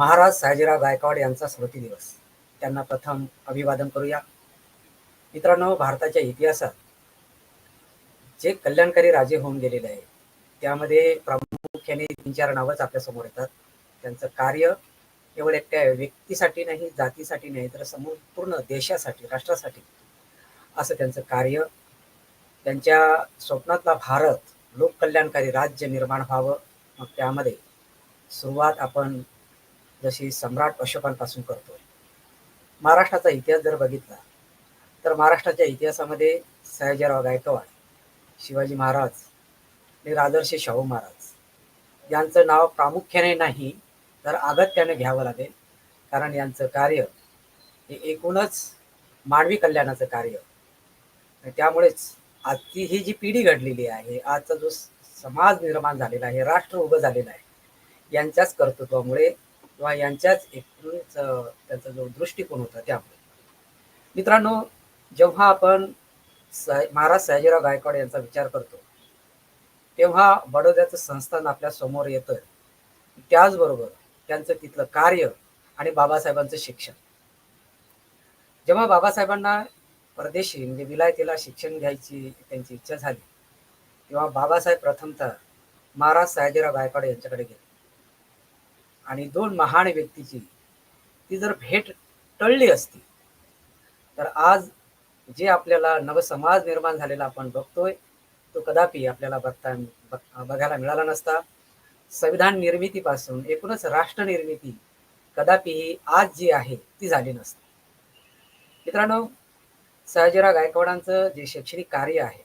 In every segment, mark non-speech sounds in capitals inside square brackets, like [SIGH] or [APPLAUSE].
महाराज सयाजीराव गायकवाड यांचा स्मृती दिवस. त्यांना प्रथम अभिवादन करूया. मित्रांनो भारताच्या इतिहासात जे कल्याणकारी राजे होऊन गेलेले आहेत त्यामध्ये प्रामुख्याने तीन चार नावच आपल्यासमोर येतात. त्यांचं कार्य केवळ एकट्या व्यक्तीसाठी नाही जातीसाठी नाही तर संपूर्ण देशासाठी राष्ट्रासाठी असं त्यांचं कार्य. त्यांच्या स्वप्नातला भारत लोककल्याणकारी राज्य निर्माण व्हावं. मग त्यामध्ये सुरुवात आपण जशी सम्राट अशोकांपासून करतो महाराष्ट्राचा इतिहास जर बघितला तर महाराष्ट्राच्या इतिहासामध्ये सयाजीराव गायकवाड शिवाजी महाराज आणि राजर्षी शाहू महाराज यांचं नाव प्रामुख्याने नाही तर अगत्याने घ्यावं लागेल. कारण यांचं कार्य हे एकूणच मानवी कल्याणाचं कार्य. त्यामुळेच आजची ही जी पिढी घडलेली आहे आजचा जो समाज निर्माण झालेला आहे राष्ट्र उभं झालेलं आहे यांच्याच कर्तृत्वामुळे किंवा यांच्याच एकूणच त्यांचा जो दृष्टिकोन होता त्यामुळे. मित्रांनो जेव्हा आपण स महाराज सयाजीराव गायकवाड यांचा विचार करतो तेव्हा बडोद्याचं संस्थान आपल्यासमोर येतं त्याचबरोबर त्यांचं तिथलं कार्य आणि बाबासाहेबांचं शिक्षण. जेव्हा बाबासाहेबांना परदेशी म्हणजे विलायतीला शिक्षण घ्यायची त्यांची इच्छा झाली तेव्हा बाबासाहेब प्रथमतः महाराज सयाजीराव गायकवाड यांच्याकडे गेले. आणि दोन महान व्यक्तीची ती जर भेट टळली असती तर आज जे आपल्याला नवसमाज निर्माण झालेला आपण बघतोय तो कदापि आपल्याला बघता बघ- बघायला मिळाला नसता. संविधान निर्मितीपासून एकूणच राष्ट्र निर्मिती कदापि ही आज जी आहे ती झाली नसती. मित्रांनो सयाजीराव गायकवाडांचं जे शैक्षणिक कार्य आहे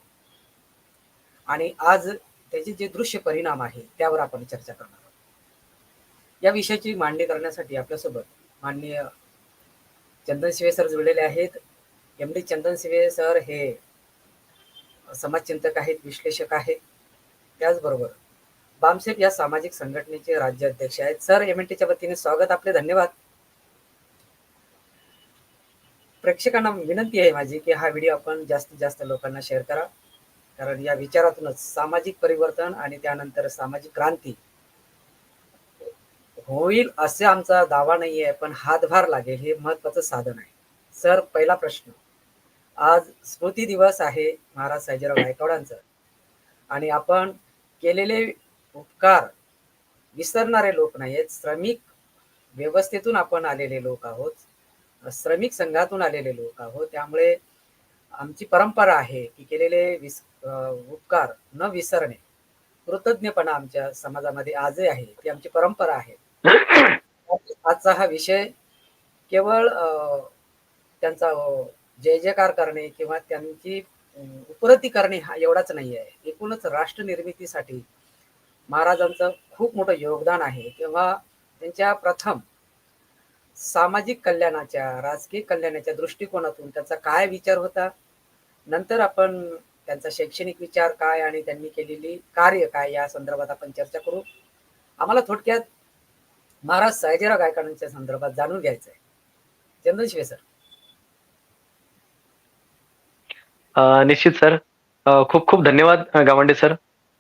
आणि आज त्याचे जे दृश्य परिणाम आहे त्यावर आपण चर्चा करणार या विषयाची मांडणी करण्यासाठी आपल्यासोबत माननीय चंदन शिवे सर जुळलेले आहेत. एम डी चंदन शिवे सर हे समाजचिंतक आहेत विश्लेषक आहेत. त्याचबरोबर बामसेप या सामाजिक संघटनेचे राज्याध्यक्ष आहेत. सर एम एन टीच्या वतीने स्वागत आपले धन्यवाद. प्रेक्षकांना विनंती आहे माझी की हा व्हिडिओ आपण जास्तीत जास्त लोकांना शेअर करा. कारण या विचारातूनच सामाजिक परिवर्तन आणि त्यानंतर सामाजिक क्रांती होईल असे आमचा दावा नाही आहे पण हातभार लागेल हे महत्वाचं साधन आहे. सर पहिला प्रश्न. आज स्मृती दिवस आहे महाराज सयाजीराव गायकवाडांचा आणि आपण केलेले उपकार विसरणारे लोक नाही आहेत श्रमिक व्यवस्थेतून आपण आलेले लोक आहोत. श्रमिक संघातून आलेले लोक आहोत. त्यामुळे आमची परंपरा आहे की केलेले विस उपकार न विसरणे कृतज्ञपणा आमच्या समाजामध्ये आजही आहे. ती आमची परंपरा आहे. आजचा हा विषय केवळ त्यांचा जय जयकार करणे किंवा त्यांची उपरती करणे हा एवढाच नाही आहे एकूणच राष्ट्र निर्मितीसाठी महाराजांचं खूप मोठं योगदान आहे. तेव्हा त्यांच्या प्रथम सामाजिक कल्याणाच्या राजकीय कल्याणाच्या दृष्टिकोनातून त्यांचा काय विचार होता? नंतर आपण त्यांचा शैक्षणिक विचार काय आणि त्यांनी केलेली कार्य काय या संदर्भात आपण चर्चा करू. आम्हाला थोडक्यात महाराज सयाजीराव गायकवाडांच्या संदर्भात जाणून घ्यायचं आहे चंदन सर. निश्चित सर. खूप खूप धन्यवाद गावंडे सर.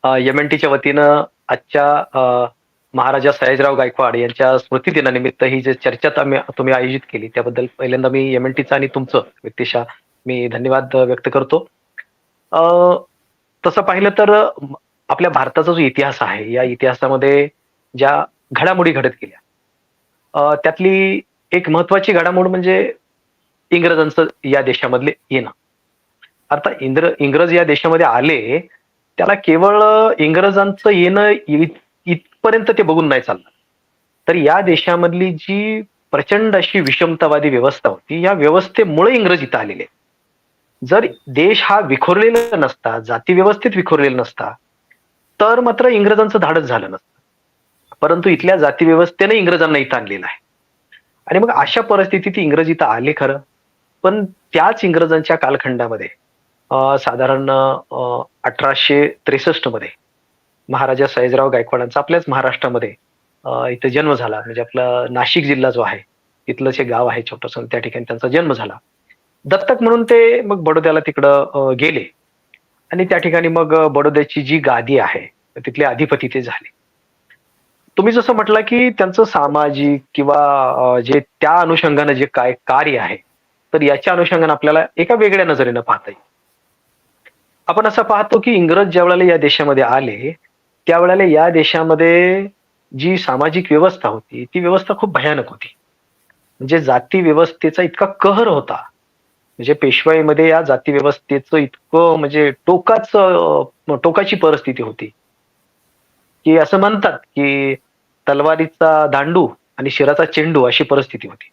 एम एन टीच्या वतीनं आजच्या महाराजा सयाजीराव गायकवाड यांच्या स्मृतीदिनानिमित्त ही जे चर्चा तुम्ही आयोजित केली त्याबद्दल पहिल्यांदा मी एम एन टीचं आणि तुमचं व्यक्तिशा मी धन्यवाद व्यक्त करतो. तसं पाहिलं तर आपल्या भारताचा जो इतिहास आहे या इतिहासामध्ये ज्या घडामोडी घडत गेल्या. त्यातली एक महत्वाची घडामोड म्हणजे इंग्रजांचं या देशामधले येणं. अर्थात इंग्र इंग्रज या देशामध्ये आले त्याला केवळ इंग्रजांचं येणं इथपर्यंत ते बघून नाही चाललं तर या देशामधली जी प्रचंड अशी विषमतावादी व्यवस्था होती या व्यवस्थेमुळे इंग्रज इथं आलेले जर देश हा विखुरलेला नसता जाती व्यवस्थेत विखुरलेला नसता तर मात्र इंग्रजांचं धाडस झालं नसतं. परंतु इथल्या जाती व्यवस्थेने इंग्रजांना इथं आणलेलं आहे. आणि मग अशा परिस्थितीत इंग्रज इथं आले खरं पण त्याच इंग्रजांच्या कालखंडामध्ये साधारण अठराशे त्रेसष्टमध्ये महाराजा सयाजीराव गायकवाडांचा आपल्याच महाराष्ट्रामध्ये इथं जन्म झाला. म्हणजे आपला नाशिक जिल्हा जो आहे तिथलं जे गाव आहे छोटस त्या ठिकाणी त्यांचा जन्म झाला. दत्तक म्हणून ते मग बडोद्याला तिकडं गेले. आणि त्या ठिकाणी मग बडोद्याची जी गादी आहे तिथले अधिपती ते झाले. तुम्ही जसं म्हटलं की त्यांचं सामाजिक किंवा जे त्या अनुषंगानं जे काय कार्य आहे तर याच्या अनुषंगाने आपल्याला एका वेगळ्या नजरेनं पाहता येईल. आपण असं पाहतो की इंग्रज ज्या वेळेला या देशामध्ये आले त्यावेळेला या देशामध्ये जी सामाजिक व्यवस्था होती ती व्यवस्था खूप भयानक होती. म्हणजे जाती व्यवस्थेचा इतका कहर होता. म्हणजे पेशवाईमध्ये या जाती व्यवस्थेचं इतकं म्हणजे टोकाच टोकाची परिस्थिती होती. की असं म्हणतात की तलवारीचा दांडू आणि शिराचा चेंडू अशी परिस्थिती होती.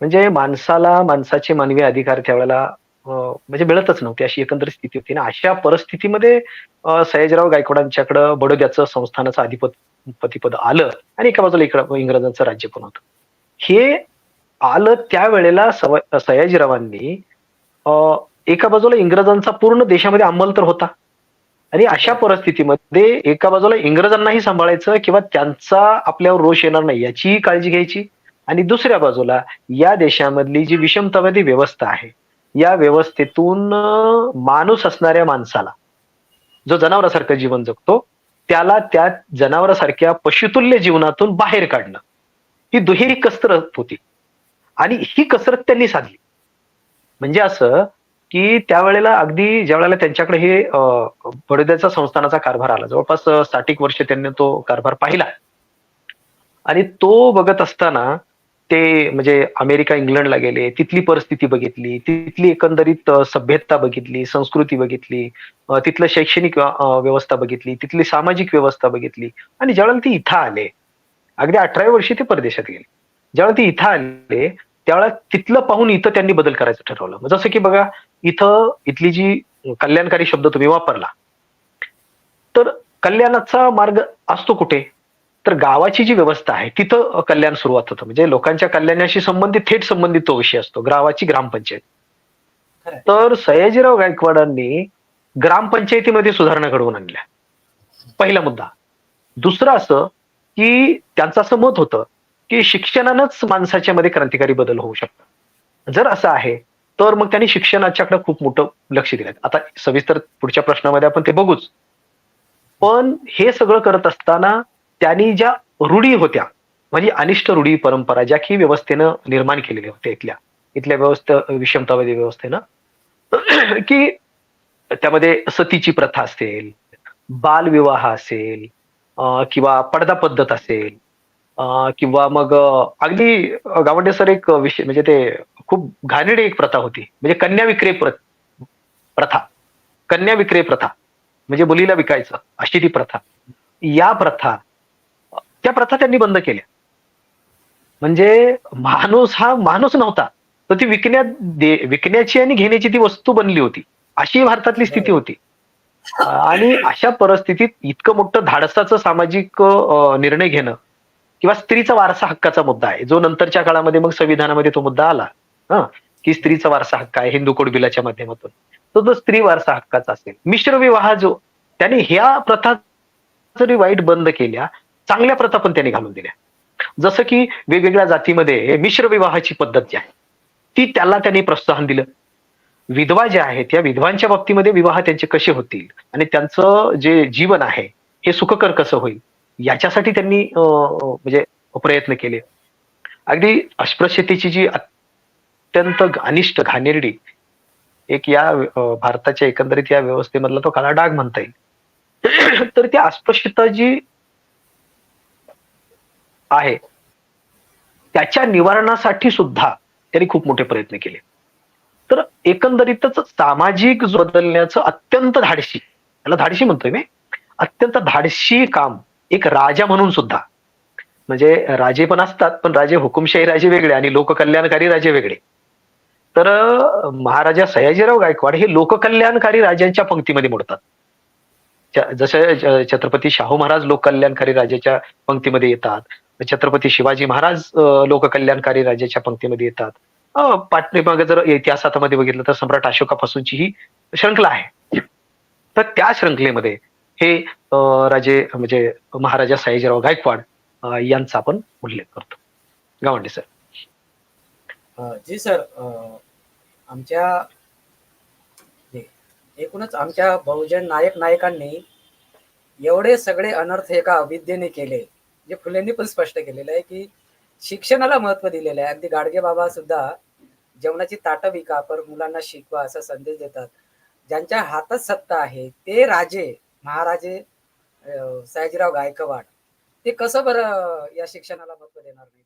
म्हणजे माणसाला माणसाचे मानवी अधिकार त्यावेळेला म्हणजे मिळतच नव्हती अशी एकंदरीत स्थिती होती. ना अशा परिस्थितीमध्ये सयाजीराव गायकवाडांच्याकडं बडोद्याचं संस्थानाचं अधिपतीपद आलं आणि एका बाजूला इकडं इंग्रजांचं राज्य पण होतं. हे आलं त्यावेळेला सव- सयाजीरावांनी एका बाजूला इंग्रजांचा पूर्ण देशामध्ये अंमल तर होता. आणि अशा परिस्थितीमध्ये एका बाजूला इंग्रजांनाही सांभाळायचं किंवा त्यांचा आपल्यावर रोष येणार नाही याचीही काळजी घ्यायची. आणि दुसऱ्या बाजूला या देशामधली जी विषमतावादी व्यवस्था आहे या व्यवस्थेतून माणूस असणाऱ्या माणसाला जो जनावरासारखं जीवन जगतो त्याला त्या जनावरासारख्या पशुतुल्य जीवनातून बाहेर काढणं ही दुहेरी कसरत होती. आणि ही कसरत त्यांनी साधली. म्हणजे असं की त्यावेळेला अगदी ज्या वेळेला त्यांच्याकडे हे बडोद्याचा संस्थानाचा कारभार आला जवळपास अं, साठ वर्ष त्यांनी तो कारभार पाहिला. आणि तो बघत असताना ते म्हणजे अमेरिका इंग्लंडला गेले तिथली परिस्थिती बघितली तिथली एकंदरीत सभ्यता बघितली संस्कृती बघितली तिथलं शैक्षणिक व्यवस्था बघितली तिथली सामाजिक व्यवस्था बघितली आणि ज्यावेळेला ती इथं आले अगदी अठराव्या वर्षी ते परदेशात गेले. ज्यावेळेला ते इथं आले त्यावेळेला तिथलं पाहून इथं त्यांनी बदल करायचं ठरवलं. जसं की बघा इथं इथली जी कल्याणकारी शब्द तुम्ही वापरला तर कल्याणाचा मार्ग असतो कुठे? तर गावाची जी व्यवस्था आहे तिथं कल्याण सुरुवात होतं. म्हणजे लोकांच्या कल्याणाशी संबंधित थेट संबंधित तो विषय असतो गावाची ग्रामपंचायत. तर सयाजीराव गायकवाडांनी ग्रामपंचायतीमध्ये सुधारणा घडवून आणल्या. पहिला मुद्दा. दुसरं असं की त्यांचं असं मत होतं की शिक्षणानंच माणसाच्या मध्ये क्रांतिकारी बदल होऊ शकतात. जर असं आहे तर मग त्यांनी शिक्षणाच्याकडे खूप मोठं लक्ष दिलं आता सविस्तर पुढच्या प्रश्नामध्ये आपण ते बघूच. पण हे सगळं करत असताना त्यांनी ज्या रूढी होत्या म्हणजे अनिष्ट रूढी परंपरा ज्या की व्यवस्थेनं निर्माण केलेल्या होत्या इथल्या इथल्या व्यवस्था विषमतावादी व्यवस्थेनं [CLEARS THROAT] की त्यामध्ये सतीची प्रथा असेल बालविवाह असेल किंवा पडदा पद्धत असेल किंवा मग अगदी गावंडे सर एक विषय म्हणजे ते खूप घाणेरडी एक प्रथा होती. म्हणजे कन्या विक्रय प्र- प्रथा. कन्या विक्रय प्रथा. म्हणजे मुलीला विकायचं अशी ती प्रथा. या प्रथा त्या प्रथा त्यांनी बंद केल्या. म्हणजे माणूस हा माणूस नव्हता. तर ती विकण्यात विकण्याची आणि घेण्याची ती वस्तू बनली होती. अशी भारतातली स्थिती होती. आणि अशा परिस्थितीत इतकं मोठं धाडसाचं सामाजिक निर्णय घेणं किंवा स्त्रीचा वारसा हक्काचा मुद्दा आहे. जो नंतरच्या काळामध्ये मग संविधानामध्ये तो मुद्दा आला. हा की स्त्रीचा वारसा हक्क आहे हिंदू कोड बिलाच्या माध्यमातून. तो जो स्त्री वारसा हक्काचा असेल मिश्र विवाह जो त्याने ह्या प्रथा जरी वाईट बंद केल्या चांगल्या प्रथा पण त्यांनी घालून दिल्या. जसं की वेगवेगळ्या जातीमध्ये मिश्र विवाहाची पद्धत जी आहे ती त्याला त्यांनी प्रोत्साहन दिलं. विधवा ज्या आहेत या विधवांच्या बाबतीमध्ये विवाह त्यांचे कसे होतील आणि त्यांचं जे जीवन आहे हे सुखकर कसं होईल याच्यासाठी त्यांनी म्हणजे प्रयत्न केले. अगदी अस्पृश्यतेची जी अत्यंत अनिष्ट घाणेरडी. एक या भारताच्या एकंदरीत या व्यवस्थेमधला तो काळा डाग म्हणता येईल. [CLEARS THROAT] तर ती अस्पृश्यता जी आहे त्याच्या निवारणासाठी सुद्धा त्यांनी खूप मोठे प्रयत्न केले. तर एकंदरीतच सामाजिक बदलण्याचं अत्यंत धाडशी त्याला धाडशी म्हणतोय मी अत्यंत धाडशी काम एक राजा म्हणून सुद्धा. म्हणजे राजे पण असतात पण राजे हुकुमशाही राजे वेगळे आणि लोककल्याणकारी राजे वेगळे. तर महाराजा सयाजीराव गायकवाड हे लोककल्याणकारी राजांच्या पंक्तीमध्ये मोडतात. जसे छत्रपती शाहू महाराज लोककल्याणकारी राजाच्या पंक्तीमध्ये येतात. छत्रपती शिवाजी महाराज लोककल्याणकारी राजाच्या पंक्तीमध्ये येतात. पाटणी पाठीमागे जर इतिहासामध्ये बघितलं तर सम्राट अशोकापासूनची ही श्रृंखला आहे. तर त्या श्रृंखलेमध्ये हे राजे म्हणजे महाराजा सयाजीराव गायकवाड यांचा आपण उल्लेख करतो. गावंडे सर. जी सर आमच्या एकूणच आमच्या बहुजन नायक नायकांनी एवढे सगळे अनर्थ एका अविद्येने केले जे फुलेंनी पण स्पष्ट केलेलं आहे की शिक्षणाला महत्त्व दिलेलं आहे. अगदी गाडगे बाबा सुद्धा जेवणाची ताटं विका पर मुलांना शिकवा असा संदेश देतात. ज्यांच्या हातात सत्ता आहे ते राजे महाराजे सयाजीराव गायकवाड ते कसं बरं या शिक्षणाला महत्त्व देणार? नाही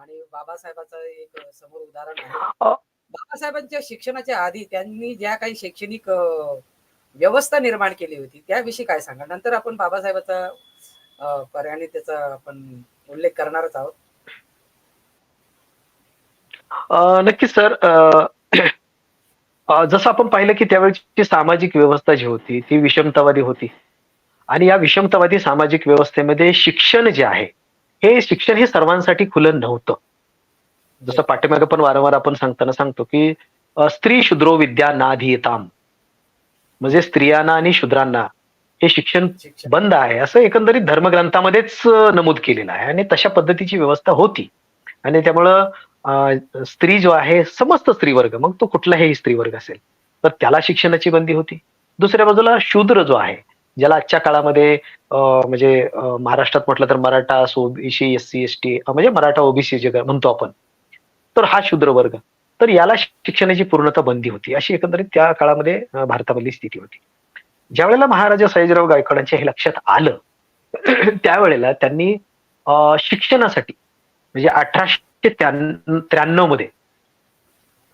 आणि बाबासाहेबाचं एक समोर उदाहरण आहे. बाबासाहेबांच्या शिक्षणाच्या आधी त्यांनी ज्या काही शैक्षणिक व्यवस्था निर्माण केली होती त्याविषयी काय सांगा नंतर आपण बाबासाहेबाचा अं, पर्यायाने त्याचा आपण उल्लेख करणारच आहोत. नक्कीच सर जसं आपण पाहिलं की त्यावेळची सामाजिक व्यवस्था जी होती ती विषमतावादी होती. आणि या विषमतावादी सामाजिक व्यवस्थेमध्ये शिक्षण जे आहे हे शिक्षण हे सर्वांसाठी खुलं नव्हतं. जसं पाठीमागे पण वारंवार आपण सांगताना सांगतो की स्त्री शूद्रो विद्या नाधीयताम. म्हणजे स्त्रियांना आणि शूद्रांना हे शिक्षण बंद आहे. असं एकंदरीत धर्मग्रंथामध्येच नमूद केलेलं आहे. आणि तशा पद्धतीची व्यवस्था होती. आणि त्यामुळं स्त्री जो आहे समस्त स्त्रीवर्ग मग तो कुठलाही स्त्रीवर्ग असेल तर त्याला शिक्षणाची बंदी होती. दुसऱ्या बाजूला शूद्र जो आहे ज्याला आजच्या काळामध्ये म्हणजे महाराष्ट्रात म्हटलं तर Maratha OBC S C S T म्हणजे मराठा ओबीसी जे म्हणतो आपण तर हा शूद्र वर्ग. तर याला शिक्षणाची पूर्णतः बंदी होती. अशी एकंदरीत त्या काळामध्ये भारतामधली स्थिती होती. ज्या वेळेला महाराजा सयाजीराव गायकवाडांच्या हे लक्षात आलं [CLEARS THROAT] त्यावेळेला त्यांनी शिक्षणासाठी म्हणजे अठराशे त्र्याण्णवमध्ये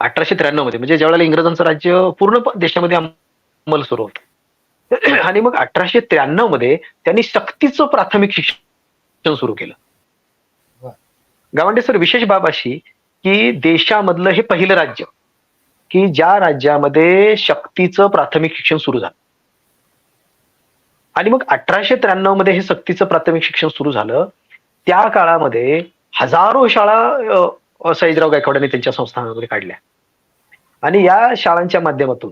अठराशे त्र्याण्णवमध्ये म्हणजे ज्यावेळेला इंग्रजांचं राज्य पूर्ण देशामध्ये अंमल सुरू होतं [CLEARS THROAT] आणि मग अठराशे त्र्याण्णवमध्ये त्यांनी सक्तीचं प्राथमिक शिक्षण सुरू केलं. गावंडे सर विशेष बाब अशी की देशामधलं हे पहिलं राज्य की ज्या राज्यामध्ये सक्तीचं प्राथमिक शिक्षण सुरू झालं. आणि मग अठराशे त्र्याण्णवमध्ये हे सक्तीचं प्राथमिक शिक्षण सुरू झालं. त्या काळामध्ये हजारो शाळा सयाजीराव गायकवाडांनी त्यांच्या संस्थानामध्ये काढल्या. आणि या शाळांच्या माध्यमातून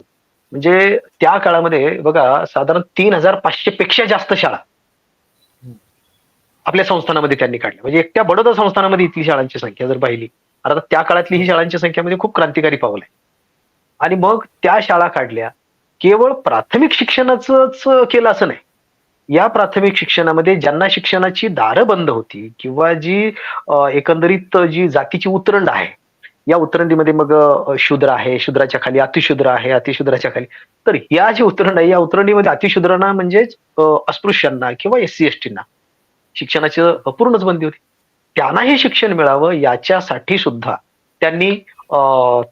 म्हणजे त्या काळामध्ये बघा साधारण तीन हजार पाचशे पेक्षा जास्त शाळा आपल्या संस्थानामध्ये त्यांनी काढल्या. म्हणजे एकट्या बडोदा संस्थानामध्ये इथली शाळांची संख्या जर पाहिली आता त्या काळातली ही शाळांची संख्या म्हणजे खूप क्रांतिकारी पाऊल आहे. आणि मग त्या शाळा काढल्या केवळ प्राथमिक शिक्षणाचंच केलं असं नाही. या प्राथमिक शिक्षणामध्ये ज्यांना शिक्षणाची दारं बंद होती किंवा जी एकंदरीत जी जातीची उतरंड आहे या उतरंडीमध्ये मग शूद्र आहे शूद्राच्या खाली अतिशूद्र आहे अतिशूद्राच्या खाली. तर या जी उतरंड आहे या उतरंडीमध्ये अतिशूद्रांना म्हणजेच अस्पृश्यांना किंवा एस सी एस टीना. शिक्षणाची पूर्णच बंदी होती. त्यांना हे शिक्षण मिळावं याच्यासाठी सुद्धा त्यांनी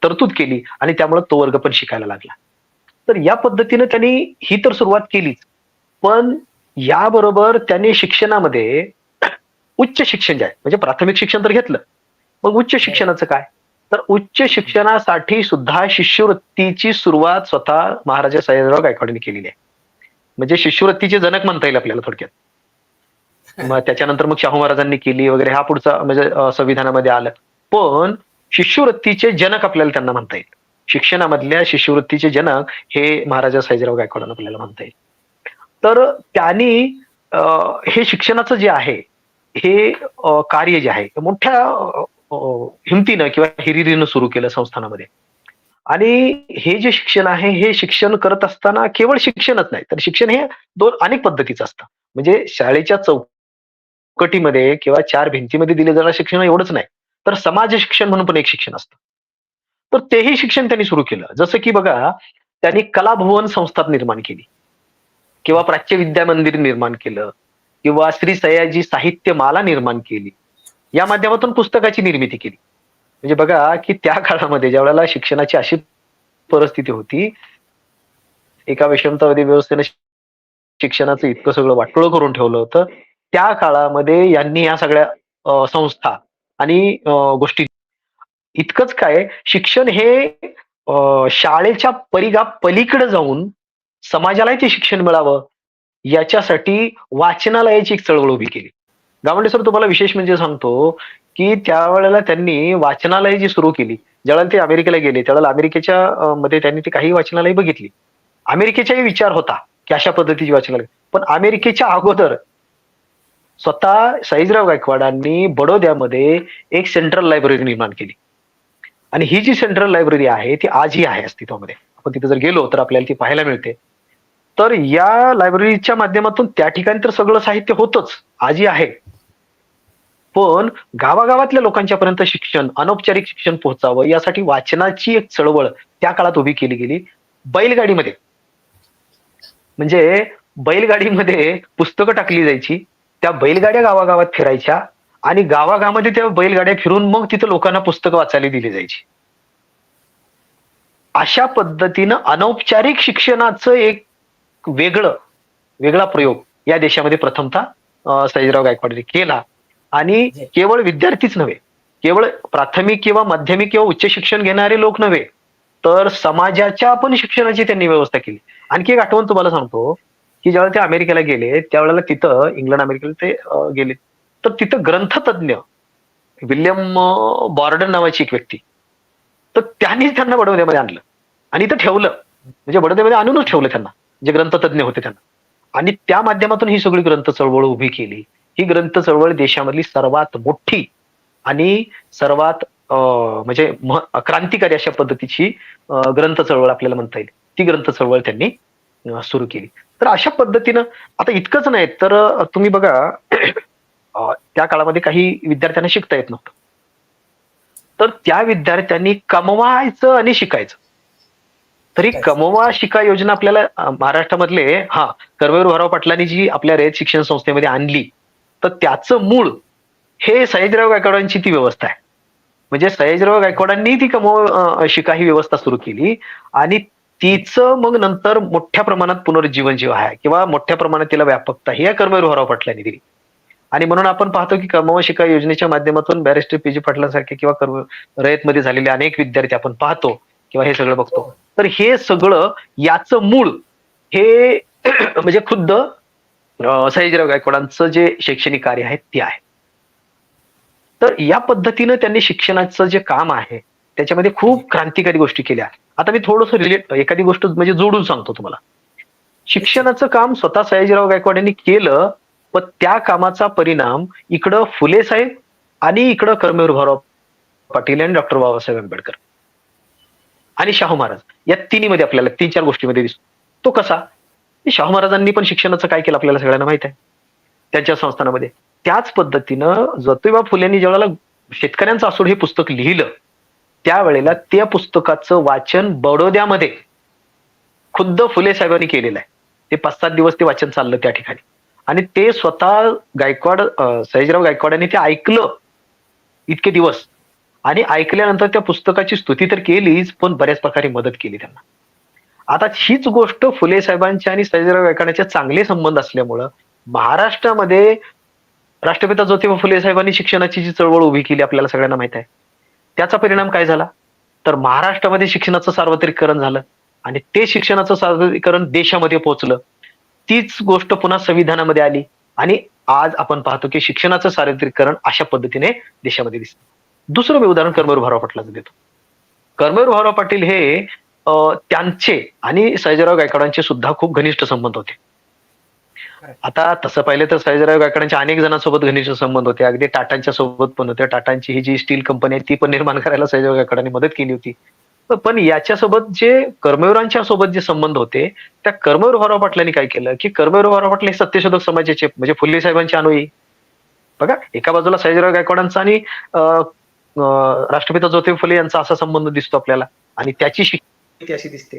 तरतूद केली आणि त्यामुळे तो वर्ग पण शिकायला लागला. तर या पद्धतीने त्यांनी ही तर सुरुवात केलीच. पण याबरोबर त्यांनी शिक्षणामध्ये उच्च शिक्षण जे आहे म्हणजे प्राथमिक शिक्षण तर घेतलं. मग उच्च शिक्षणाचं काय? तर उच्च शिक्षणासाठी सुद्धा शिष्यवृत्तीची सुरुवात स्वतः महाराजा सयाजीराव गायकवाडीने केलेली आहे. म्हणजे शिष्यवृत्तीचे जनक म्हणता येईल आपल्याला थोडक्यात. मग त्याच्यानंतर मग शाहू महाराजांनी केली वगैरे हा पुढचा म्हणजे संविधानामध्ये आलं. पण शिष्यवृत्तीचे जनक आपल्याला त्यांना म्हणता येईल. शिक्षणामधल्या शिष्यवृत्तीचे जनक हे महाराजा सयाजीराव गायकवाडांना आपल्याला म्हणता येईल. तर त्यांनी हे शिक्षणाचं जे आहे हे कार्य जे आहे मोठ्या हिमतीनं किंवा हिरिरीनं सुरू केलं संस्थानामध्ये. आणि हे जे शिक्षण आहे हे शिक्षण करत असताना केवळ शिक्षणच नाही तर शिक्षण हे दोन अनेक पद्धतीचं असतं. म्हणजे शाळेच्या चौकटीमध्ये किंवा चार भिंतीमध्ये दिले जाणारं शिक्षण एवढंच नाही तर समाज शिक्षण म्हणून पण एक शिक्षण असतं. तर तेही शिक्षण त्यांनी सुरू केलं. जसं की बघा त्यांनी कलाभवन संस्था निर्माण केली. किंवा प्राच्य विद्या मंदिर निर्माण केलं. किंवा श्री सयाजी साहित्य माला निर्माण केली. या माध्यमातून पुस्तकाची निर्मिती केली. म्हणजे बघा की त्या काळामध्ये ज्या वेळेला शिक्षणाची अशी परिस्थिती होती एका विषमतावादी व्यवस्थेने शिक्षणाचं इतकं सगळं वाटोळं करून ठेवलं होतं त्या काळामध्ये यांनी या सगळ्या संस्था आणि गोष्टी इतकंच काय शिक्षण हे शाळेच्या परिगा पलीकडे जाऊन समाजालाही ते शिक्षण मिळावं याच्यासाठी वाचनालयाची एक चळवळ उभी केली. गावंडे सर तुम्हाला विशेष म्हणजे सांगतो की त्यावेळेला त्यांनी वाचनालय जी सुरू केली ज्यावेळेला ते अमेरिकेला गेले त्यावेळेला अमेरिकेच्या मध्ये त्यांनी ती काही वाचनालय बघितली. अमेरिकेचाही विचार होता की अशा पद्धतीची वाचनालय. पण अमेरिकेच्या अगोदर स्वतः साईजराव गायकवाडांनी बडोद्यामध्ये एक सेंट्रल लायब्ररी निर्माण केली. आणि ही जी सेंट्रल लायब्ररी आहे ती आजही आहे अस्तित्वामध्ये. आपण तिथे जर गेलो तर आपल्याला ती पाहायला मिळते. तर या लायब्ररीच्या माध्यमातून त्या ठिकाणी तर सगळं साहित्य होतच. आजही आहे. पण गावागावातल्या लोकांच्या पर्यंत शिक्षण अनौपचारिक शिक्षण पोहोचावं यासाठी वाचनाची एक चळवळ त्या काळात उभी केली गेली बैलगाडीमध्ये. म्हणजे बैलगाडीमध्ये पुस्तकं टाकली जायची त्या बैलगाड्या गावागावात फिरायच्या आणि गावागावामध्ये त्या बैलगाड्या फिरून मग तिथं लोकांना पुस्तकं वाचायला दिली जायची. अशा पद्धतीनं अनौपचारिक शिक्षणाचं एक वेगळं वेगळा प्रयोग या देशामध्ये प्रथमतः अं, सयाजीराव केला. आणि जे- केवळ विद्यार्थीच नव्हे केवळ प्राथमिक किंवा माध्यमिक किंवा उच्च शिक्षण घेणारे लोक नव्हे तर समाजाच्या पण शिक्षणाची त्यांनी व्यवस्था केली. आणखी एक आठवण तुम्हाला सांगतो की ज्यावेळेला ते अमेरिकेला गेले त्यावेळेला तिथं इंग्लंड अमेरिकेला ते गेले तर तिथं ग्रंथतज्ञ विल्यम बॉर्डन नावाची एक व्यक्ती तर त्यांनीच त्यांना बडोद्यामध्ये आणलं. आणि इथं ठेवलं. म्हणजे बडोद्यामध्ये आणूनच ठेवलं त्यांना जे ग्रंथतज्ञ होते त्यांना. आणि त्या माध्यमातून ही सगळी ग्रंथ चळवळ उभी केली. ही ग्रंथ चळवळ देशामधली सर्वात मोठी आणि सर्वात अं, म्हणजे मह- क्रांतिकारी अशा पद्धतीची ग्रंथ चळवळ आपल्याला म्हणता येईल. ती ग्रंथ चळवळ त्यांनी सुरू केली. तर अशा पद्धतीनं आता इतकंच नाही तर तुम्ही बघा त्या काळामध्ये काही विद्यार्थ्यांना शिकता येत नव्हतं. तर त्या विद्यार्थ्यांनी कमवायचं आणि शिकायचं. तरी. कमवा शिका योजना आपल्याला महाराष्ट्रामधले हा कर्मवीर भाऊराव पाटलांनी जी आपल्या रयत शिक्षण संस्थेमध्ये आणली तर त्याचं मूळ हे सयाजीराव गायकवाडांची ती व्यवस्था आहे. म्हणजे सयाजीराव गायकवाडांनी ती कमव शिका ही व्यवस्था सुरू केली आणि तिचं मग नंतर मोठ्या प्रमाणात पुनर्जीवन जेव्हा आहे किंवा मोठ्या प्रमाणात तिला व्यापकता ही या कर्मवीर पाटलांनी दिली. आणि म्हणून आपण पाहतो की कमवा शिका योजनेच्या माध्यमातून बॅरिस्टर पी. जी. पाटलांसारखे किंवा कर्म रयतमध्ये झालेले अनेक विद्यार्थी आपण पाहतो किंवा हे सगळं बघतो. तर हे सगळं याचं मूळ हे म्हणजे खुद्द सयाजीराव गायकवाडांचं जे शैक्षणिक कार्य आहे ते आहे. तर या पद्धतीनं त्यांनी शिक्षणाचं जे काम आहे त्याच्यामध्ये खूप क्रांतिकारी गोष्टी केल्या. आता मी थोडस रिलेट एखादी गोष्ट म्हणजे जोडून सांगतो तुम्हाला. शिक्षणाचं काम स्वतः सयाजीराव गायकवाड यांनी केलं पण त्या कामाचा परिणाम इकडं फुले साहेब आणि इकडं कर्मवीर भाऊराव पाटील आणि डॉक्टर बाबासाहेब आंबेडकर आणि शाहू महाराज. या तिन्हीमध्ये आपल्याला तीन चार गोष्टीमध्ये दिसतो. तो कसा? शाहू महाराजांनी पण शिक्षणाचं काय केलं आपल्याला सगळ्यांना माहीत आहे. त्यांच्या संस्थानामध्ये. त्याच पद्धतीनं ज्योतिबा फुलेंनी ज्यावेळेला शेतकऱ्यांचं आसूड हे पुस्तक लिहिलं त्यावेळेला त्या पुस्तकाचं वाचन बडोद्यामध्ये खुद्द फुले साहेबांनी केलेलं आहे. ते पाच सात दिवस ते वाचन चाललं त्या ठिकाणी. आणि ते स्वतः गायकवाड अं, सयाजीराव गायकवाडांनी ते ऐकलं इतके दिवस. आणि ऐकल्यानंतर त्या पुस्तकाची स्तुती तर केलीच पण बऱ्याच प्रकारे मदत केली त्यांना. आता हीच गोष्ट फुले साहेबांच्या आणि सयाजीराव गायकवाडांचे चांगले संबंध असल्यामुळं महाराष्ट्रामध्ये राष्ट्रपिता ज्योतिबा फुले साहेबांनी शिक्षणाची जी चळवळ उभी केली आपल्याला सगळ्यांना माहीत आहे त्याचा परिणाम काय झाला? तर महाराष्ट्रामध्ये शिक्षणाचं सार्वत्रिकरण झालं आणि ते शिक्षणाचं सार्वत्रिकरण देशामध्ये पोहोचलं. तीच गोष्ट पुन्हा संविधानामध्ये आली आणि आज आपण पाहतो की शिक्षणाचं सार्वत्रिकरण अशा पद्धतीने देशामध्ये दिसतं. दुसरं मी उदाहरण कर्मवीर भाऊराव पाटलाचं देतो. कर्मवीर भाऊराव पाटील हे त्यांचे आणि सयाजीराव गायकवाडांचे सुद्धा खूप घनिष्ठ संबंध होते. आता तसं पाहिलं तर सयाजीराव गायकवाडांच्या अनेक जणांसोबत घनिष्ठ संबंध होते. अगदी टाटांच्या सोबत पण होते. टाटांची ही जी स्टील कंपनी आहे ती पण निर्माण करायला सयाजीराव गायकवाडांनी मदत केली होती. पण याच्यासोबत जे कर्मवीरांच्या सोबत जे संबंध होते त्या कर्मवीर भाऊराव पाटलांनी काय केलं? की कर्मवीर भाऊराव पाटील हे सत्यशोधक समाजाचे म्हणजे फुले साहेबांचे अनुयायी. बघा एका बाजूला सयाजीराव गायकवाडांचा आणि राष्ट्रपिता ज्योतिबा फुले यांचा असा संबंध दिसतो आपल्याला. आणि त्याची शिक अशी दिसते.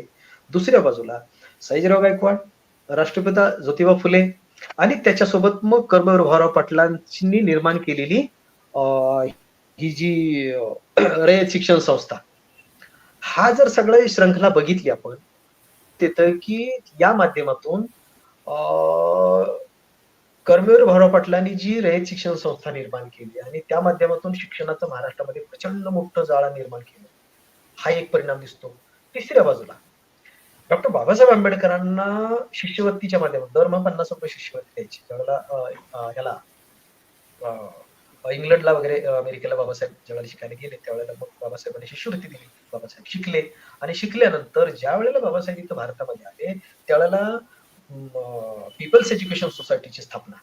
दुसऱ्या बाजूला सयाजीराव गायकवाड राष्ट्रपिता ज्योतिबा फुले आणि त्याच्यासोबत मग कर्मवीर भाऊराव पाटलांनी निर्माण केलेली ही जी रयत शिक्षण संस्था. हा जर सगळं श्रृंखला बघितली आपण तिथं की या माध्यमातून अं, कर्मवीर भाऊराव पाटलांनी जी रयत शिक्षण संस्था निर्माण केली आणि त्या माध्यमातून शिक्षणाचं महाराष्ट्रामध्ये प्रचंड मोठं जाळा निर्माण केलं. हा एक परिणाम दिसतो. तिसऱ्या बाजूला. डॉक्टर बाबासाहेब आंबेडकरांना शिष्यवृत्तीच्या माध्यमातून दरमहा पन्नास रुपये शिष्यवृत्ती द्यायची. त्यावेळेला अं, ह्याला इंग्लंडला वगैरे अमेरिकेला बाबासाहेब ज्यावेळेला शिकायला गेले त्यावेळेला मग बाबासाहेबांनी शिष्यवृत्ती दिली. बाबासाहेब शिकले. आणि शिकल्यानंतर ज्या वेळेला बाबासाहेब इथं भारतामध्ये आले त्यावेळेला पीपल्स एज्युकेशन सोसायटीची स्थापना.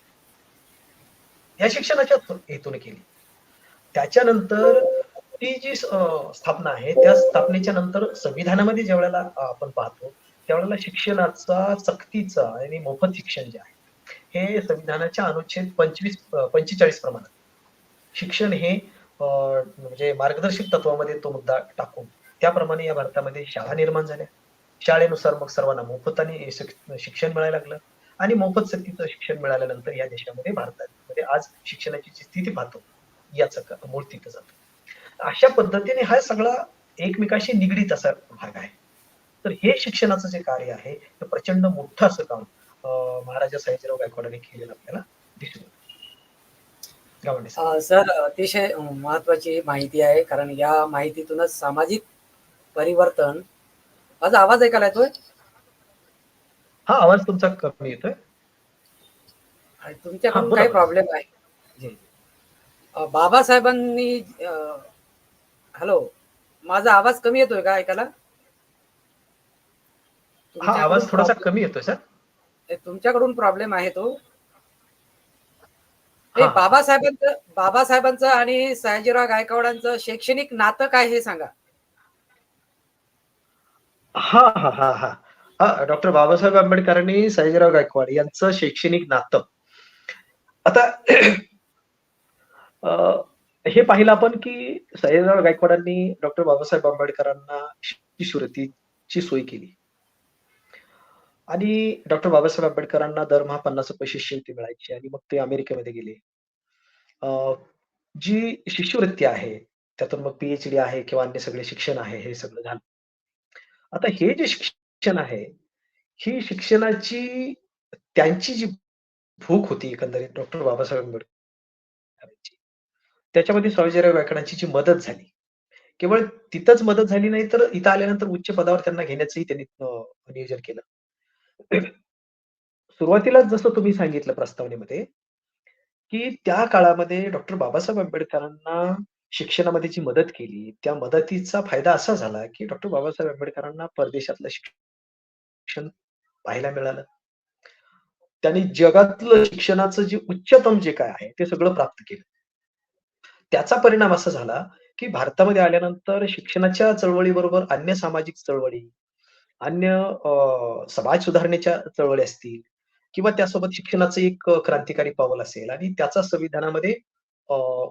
या शिक्षणाच्या हेतून केली. त्याच्यानंतर ती जी स्थापना आहे त्या स्थापनेच्या नंतर संविधानामध्ये ज्या वेळेला आपण पाहतो त्यावेळेला शिक्षणाचा सक्तीचा आणि मोफत शिक्षण जे आहे हे संविधानाच्या अनुच्छेद पंचवीस पंचेचाळीस प्रमाणात. शिक्षण हे म्हणजे मार्गदर्शक तत्वामध्ये तो मुद्दा टाकून त्याप्रमाणे या भारतामध्ये शाळा निर्माण झाल्या. शाळेनुसार मग सर्वांना मोफताने आणि शिक्षण मिळायला लागलं. आणि मोफत सक्तीचं शिक्षण मिळाल्यानंतर या देशामध्ये भारतामध्ये आज शिक्षणाची जी स्थिती पाहतो याच मूळ तिथं जातं. अशा पद्धतीने हा सगळा एकमेकाशी निगडीत असा भाग आहे. तर हे शिक्षणाचं जे कार्य आहे हे प्रचंड मोठं असं काम महाराजा सयाजीराव गायकवाडांनी केलेलं आपल्याला दिसून सर अतिशय महत्वाची माहिती आहे कारण या माहितीतूनच सामाजिक परिवर्तन माझा आवाज ऐकायला येतोय? हा आवाज तुमचा कमी येतोय. तुमच्याकडून काही. प्रॉब्लेम आहे. बाबासाहेबांनी हॅलो माझा आवाज कमी येतोय का ऐकायला? हा आवाज थोडासा कमी येतोय सर. तुमच्याकडून प्रॉब्लेम आहे तो. बाबासाहेबांचं बाबासाहेबांचं आणि सयाजीराव गायकवाडांचं शैक्षणिक नातं काय हे सांगा. हा हा हा हा. हा डॉक्टर बाबासाहेब आंबेडकरांनी सयाजीराव गायकवाड यांचं शैक्षणिक नातं. आता हे पाहिलं आपण की सयाजीराव गायकवाडांनी डॉक्टर बाबासाहेब आंबेडकरांना शिष्यवृत्तीची सोय केली. आणि डॉक्टर बाबासाहेब आंबेडकरांना दरमहा पन्नास रुपये शिष्यवृत्ती मिळायची आणि मग ते अमेरिकेमध्ये गेले. अं, जी शिष्यवृत्ती आहे त्यातून मग पीएचडी आहे किंवा अन्य सगळे शिक्षण आहे हे सगळं झालं. आता हे जे शिक्षण आहे ही शिक्षणाची त्यांची जी भूक होती एकंदरीत डॉक्टर बाबासाहेब आंबेडकर त्याच्यामध्ये सयाजीराव व्याकरणाची जी मदत झाली केवळ तिथंच मदत झाली नाही तर इथं आल्यानंतर उच्च पदावर त्यांना घेण्याचंही त्यांनी नियोजन केलं. सुरुवातीलाच जसं तुम्ही सांगितलं प्रस्तावनेमध्ये की त्या काळामध्ये डॉक्टर बाबासाहेब आंबेडकरांना शिक्षणामध्ये जी मदत केली त्या मदतीचा फायदा असा झाला की डॉक्टर बाबासाहेब आंबेडकरांना परदेशातलं शिक्षण पाहायला मिळालं. त्यांनी जगातलं शिक्षणाचं जे उच्चतम जे काय आहे ते सगळं प्राप्त केलं. त्याचा परिणाम असा झाला की भारतामध्ये आल्यानंतर शिक्षणाच्या चळवळीबरोबर अन्य सामाजिक चळवळी अन्य समाज सुधारणेच्या चळवळी असतील किंवा त्यासोबत शिक्षणाचं एक क्रांतिकारी पाऊल असेल आणि त्याचा संविधानामध्ये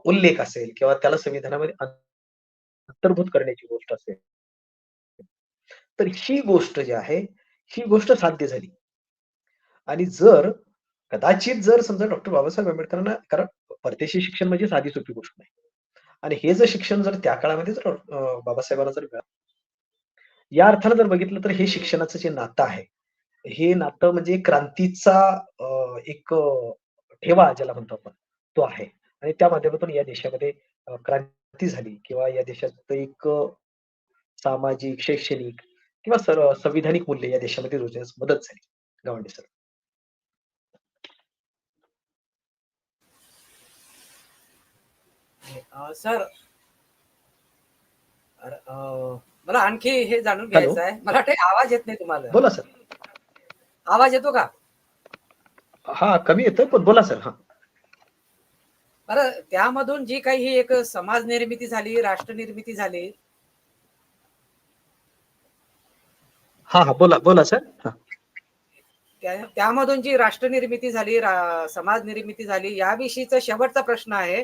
उल्लेख असेल किंवा त्याला संविधानामध्ये अंतर्भूत करण्याची गोष्ट असेल. तर ही गोष्ट जी आहे ही गोष्ट साध्य झाली. आणि जर कदाचित जर समजा डॉक्टर बाबासाहेब आंबेडकरांना कारण परदेशी शिक्षण म्हणजे साधी सोपी गोष्ट नाही. आणि हे जर शिक्षण जर त्या काळामध्ये जर बाबासाहेबांना जर मिळालं या अर्थानं जर बघितलं तर हे शिक्षणाचं जे नातं आहे हे नातं म्हणजे क्रांतीचा एक ठेवा ज्याला म्हणतो आपण तो आहे. आणि त्या माध्यमातून या देशामध्ये क्रांती झाली किंवा या देशात एक सामाजिक शैक्षणिक किंवा संविधानिक मूल्य या देशामध्ये रोजण्यास मदत झाली. गावंडे सर. सर मला आणखी हे जाणून. घ्यायचं आहे. मला वाटतं आवाज येत नाही तुम्हाला. बोला सर. आवाज येतो का? हा कमी येतोय पण बोला सर. हा. बरं त्यामधून जी काही ही एक समाज निर्मिती झाली राष्ट्र निर्मिती झाली. हा हा बोला बोला सर. हा. त्या- त्यामधून जी राष्ट्र निर्मिती झाली रा- समाज निर्मिती झाली याविषयीचा शेवटचा प्रश्न आहे.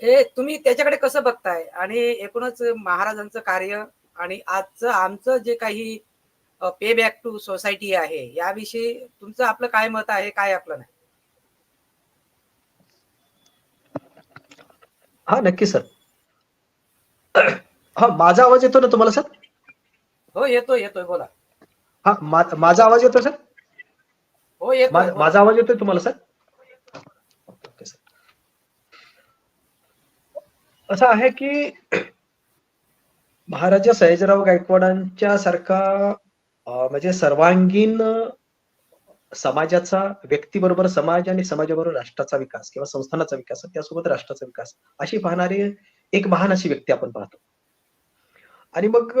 हे तुम्ही त्याच्याकडे कसं बघताय? आणि एकूणच महाराजांचं कार्य आणि आजचं आमचं जे काही पे बॅक टू सोसायटी आहे याविषयी तुमचं आपलं काय मत आहे काय आपलं नाही? हा नक्की सर. हा माझा आवाज येतो ना तुम्हाला सर? हो येतोय येतोय बोला. हा माझा आवाज येतो सर? हो बोला. माझा आवाज येतोय तुम्हाला सर ओके, सर. असं आहे की महाराजा सयाजीराव गायकवाडांच्या सारखा म्हणजे सर्वांगीण समाजाचा व्यक्तीबरोबर समाज आणि समाजाबरोबर राष्ट्राचा विकास किंवा संस्थानाचा विकास त्यासोबत राष्ट्राचा विकास अशी पाहणारी एक महान अशी व्यक्ती आपण पाहतो. आणि मग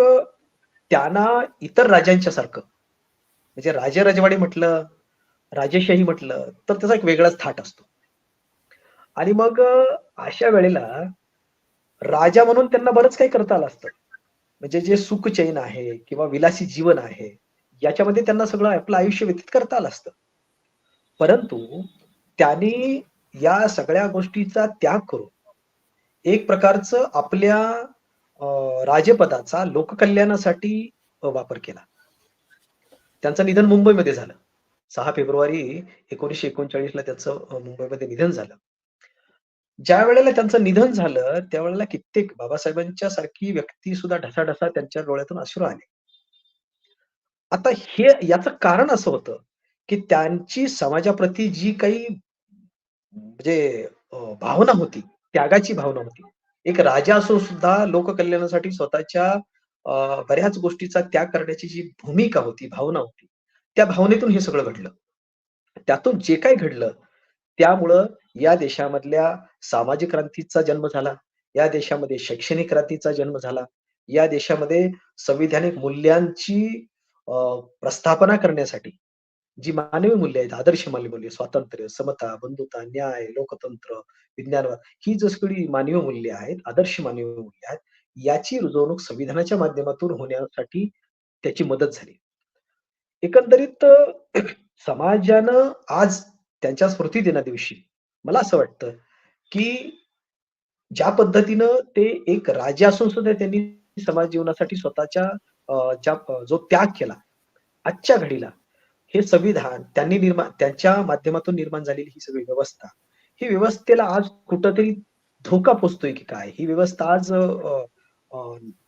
त्यांना इतर राजांच्या सारखं म्हणजे राजे रजवाडी म्हटलं राजेशाही म्हटलं तर त्याचा एक वेगळाच थाट असतो. आणि मग अशा वेळेला राजा म्हणून त्यांना बरंच काही करता आलं असतं. म्हणजे जे सुखचैन आहे किंवा विलासी जीवन आहे याच्यामध्ये त्यांना सगळं आपलं आयुष्य व्यतीत करता आलं असतं. परंतु त्यांनी या सगळ्या गोष्टीचा त्याग करून एक प्रकारचं आपल्या राजपदाचा लोककल्याणासाठी वापर केला. त्यांचं निधन मुंबईमध्ये झालं. सहा फेब्रुवारी एकोणीसशे एकोणचाळीस ला त्याचं मुंबईमध्ये निधन झालं. ज्या वेळेला त्यांचं निधन झालं त्यावेळेला कित्येक बाबासाहेबांच्या सारखी व्यक्ती सुद्धा ढसाढसा त्यांच्या डोळ्यातून अश्रू आले. आता हे याचं कारण असं होतं की त्यांची समाजाप्रती जी काही म्हणजे भावना होती त्यागाची भावना होती. एक राजा असून सुद्धा लोककल्याणासाठी स्वतःच्या अं, बऱ्याच गोष्टीचा त्याग करण्याची जी भूमिका होती भावना होती त्या भावनेतून हे सगळं घडलं. त्यातून जे काही घडलं त्यामुळं या देशामधल्या सामाजिक क्रांतीचा जन्म झाला या देशामध्ये शैक्षणिक क्रांतीचा जन्म झाला या देशामध्ये संविधानिक मूल्यांची अं, प्रस्थापना करण्यासाठी जी मानवी मूल्य आहेत आदर्श मानवी मूल्य स्वातंत्र्य समता बंधुता न्याय लोकतंत्र विज्ञानवाद ही जी सगळी मानवी मूल्य आहेत आदर्श मानवी मूल्य आहेत याची रुजवणूक संविधानाच्या माध्यमातून होण्यासाठी त्याची मदत झाली. एकंदरीत समाजानं आज त्यांच्या स्मृती दिना दिवशी. मला असं वाटतं की ज्या पद्धतीनं ते एक राजे असून सुद्धा त्यांनी समाज जीवनासाठी स्वतःच्या जो त्याग केला आजच्या घडीला हे संविधान त्यांनी निर्माण त्यांच्या माध्यमातून निर्माण झालेली ही सगळी व्यवस्था ही व्यवस्थेला आज कुठंतरी धोका पोचतोय की काय? ही व्यवस्था आज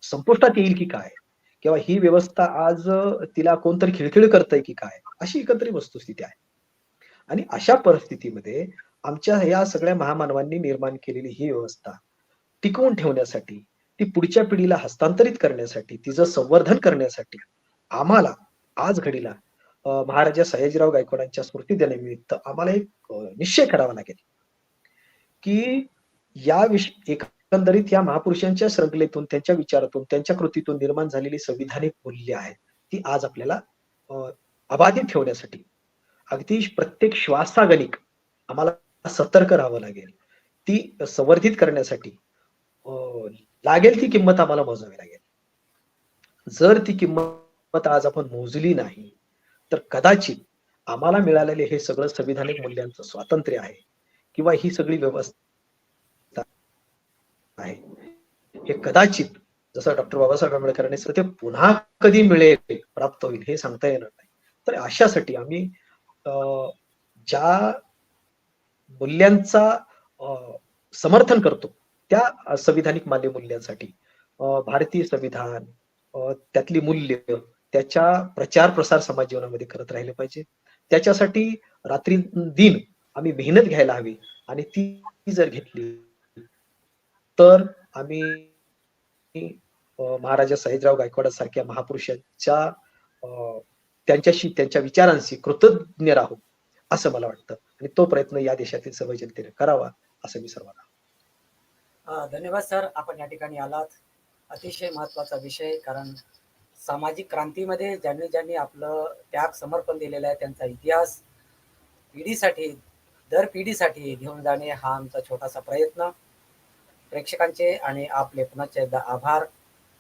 संपुष्टात येईल की काय? किंवा ही व्यवस्था आज तिला कोणतरी खिळखिळ करतय की काय? अशी एकत्रित वस्तुस्थिती आहे. आणि अशा परिस्थितीमध्ये आमच्या या सगळ्या महामानवांनी निर्माण केलेली ही व्यवस्था टिकवून ठेवण्यासाठी ती पुढच्या पिढीला हस्तांतरित करण्यासाठी तिचं संवर्धन करण्यासाठी आम्हाला आज घडीला महाराजा सयाजीराव गायकवाडांच्या स्मृती दिनानिमित्त आम्हाला एक निश्चय करावा लागेल. की या विष एकंदरीत या महापुरुषांच्या श्रंखलेतून त्यांच्या विचारातून त्यांच्या कृतीतून निर्माण झालेली संविधानिक मूल्य आहेत ती आज आपल्याला अं, अबाधित ठेवण्यासाठी अगदी प्रत्येक श्वासागणिक आम्हाला सतर्क राहावं लागेल. ती संवर्धित करण्यासाठी लागेल ती किंमत आम्हाला मोजावी लागेल. जर ती किंमत आज आपण मोजली नाही तर कदाचित आम्हाला मिळालेले हे सगळं संविधानिक मूल्यांचं स्वातंत्र्य आहे किंवा ही सगळी व्यवस्था आहे. हे कदाचित जसं डॉक्टर बाबासाहेब आंबेडकरांनी ते पुन्हा कधी मिळेल प्राप्त होईल हे सांगता येणार नाही. तर अशासाठी आम्ही ज्या मूल्यांचा अं, समर्थन करतो त्या संविधानिक मान्य मूल्यांसाठी भारतीय संविधान त्यातली मूल्य त्याच्या प्रचार प्रसार समाज जीवनामध्ये करत राहिले पाहिजे. त्याच्यासाठी रात्री दिन आम्ही मेहनत घ्यायला हवी आणि ती जर घेतली तर आम्ही महाराजा सयाजीराव गायकवाड सारख्या महापुरुषांच्या अं, त्यांच्याशी त्यांच्या विचारांशी कृतज्ञ राहू असं मला वाटतं. आणि तो प्रयत्न या देशातील सर्व जनतेने करावा असं मी सर्वांना धन्यवाद सर. आपण या ठिकाणी आलात. अतिशय महत्त्वाचा विषय कारण सामाजिक क्रांतीमध्ये ज्यांनी ज्यांनी आपलं त्याग समर्पण दिलेलं आहे त्यांचा इतिहास पिढीसाठी दर पिढीसाठी घेऊन जाणे हा आमचा छोटासा प्रयत्न. प्रेक्षकांचे आणि आपले पुन्हा एकदा आभार.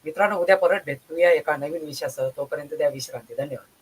मित्रांनो उद्या परत भेटूया एका नवीन विषयासह. तोपर्यंत द्या विश्रांती. धन्यवाद.